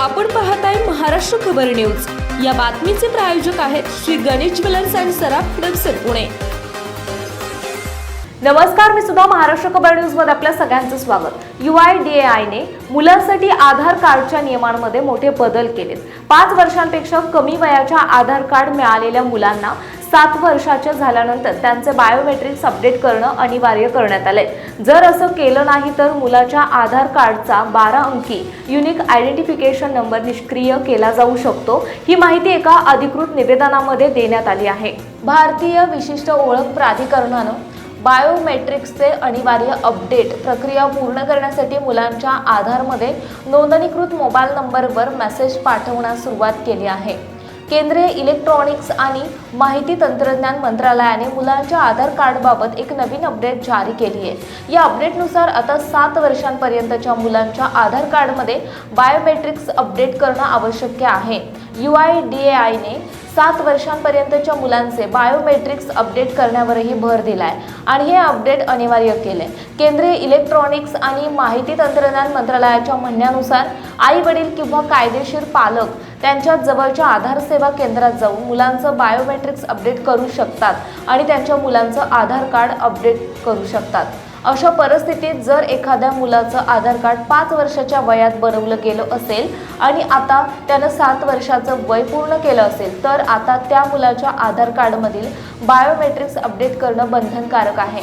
आपण पाहताय महाराष्ट्र खबर न्यूज. या बातमीचे प्रायोजक आहेत श्री गणेश ज्वेलर्स अँड सराफ हडपसर पुणे. नमस्कार मी सुद्धा महाराष्ट्र खबर न्यूजमध्ये आपल्या सगळ्यांचं स्वागत. यू आय डी ने मुलांसाठी आधार कार्डच्या नियमांमध्ये मोठे बदल केलेत. पाच वर्षांपेक्षा कमी वयाच्या आधार कार्ड मिळालेल्या मुलांना सात वर्षाच्या झाल्यानंतर त्यांचे बायोमेट्रिक्स अपडेट करणं अनिवार्य करण्यात आलंय. जर असं केलं नाही तर मुलाच्या आधार कार्डचा बारा अंकी युनिक आयडेंटिफिकेशन नंबर निष्क्रिय केला जाऊ शकतो. ही माहिती एका अधिकृत निवेदनामध्ये देण्यात आली आहे. भारतीय विशिष्ट ओळख प्राधिकरणानं बायोमेट्रिक्सचे अनिवार्य अपडेट प्रक्रिया पूर्ण करण्यासाठी मुलांच्या आधारमध्ये नोंदणीकृत मोबाईल नंबरवर मेसेज पाठवण्यास सुरुवात केली आहे. केंद्रीय इलेक्ट्रॉनिक्स आणि माहिती तंत्रज्ञान मंत्रालयाने मुलांच्या आधार कार्डबाबत एक नवीन अपडेट जारी केली आहे. या अपडेटनुसार आता सात वर्षांपर्यंतच्या मुलांच्या आधार कार्डमध्ये बायोमेट्रिक्स अपडेट करणं आवश्यक आहे. यू आय डी ए आयने सात वर्षांपर्यंतच्या मुलांचे बायोमेट्रिक्स अपडेट करण्यावरही भर दिलाय आणि हे अपडेट अनिवार्य केले केंद्रीय इलेक्ट्रॉनिक्स आणि माहिती तंत्रज्ञान मंत्रालयाच्या म्हणण्यानुसार आई वडील किंवा कायदेशीर पालक त्यांच्या जवळच्या आधार सेवा केंद्रात जाऊन मुलांचं बायोमेट्रिक्स अपडेट करू शकतात आणि त्यांच्या मुलांचं आधार कार्ड अपडेट करू शकतात. अशा परिस्थितीत जर एखाद्या मुलाचं आधार कार्ड पाच वर्षाच्या वयात बनवलं गेलं असेल आणि आता त्यानं सात वर्षाचं वय पूर्ण केलं असेल तर आता त्या मुलाच्या आधार कार्डमधील बायोमेट्रिक्स अपडेट करणं बंधनकारक आहे.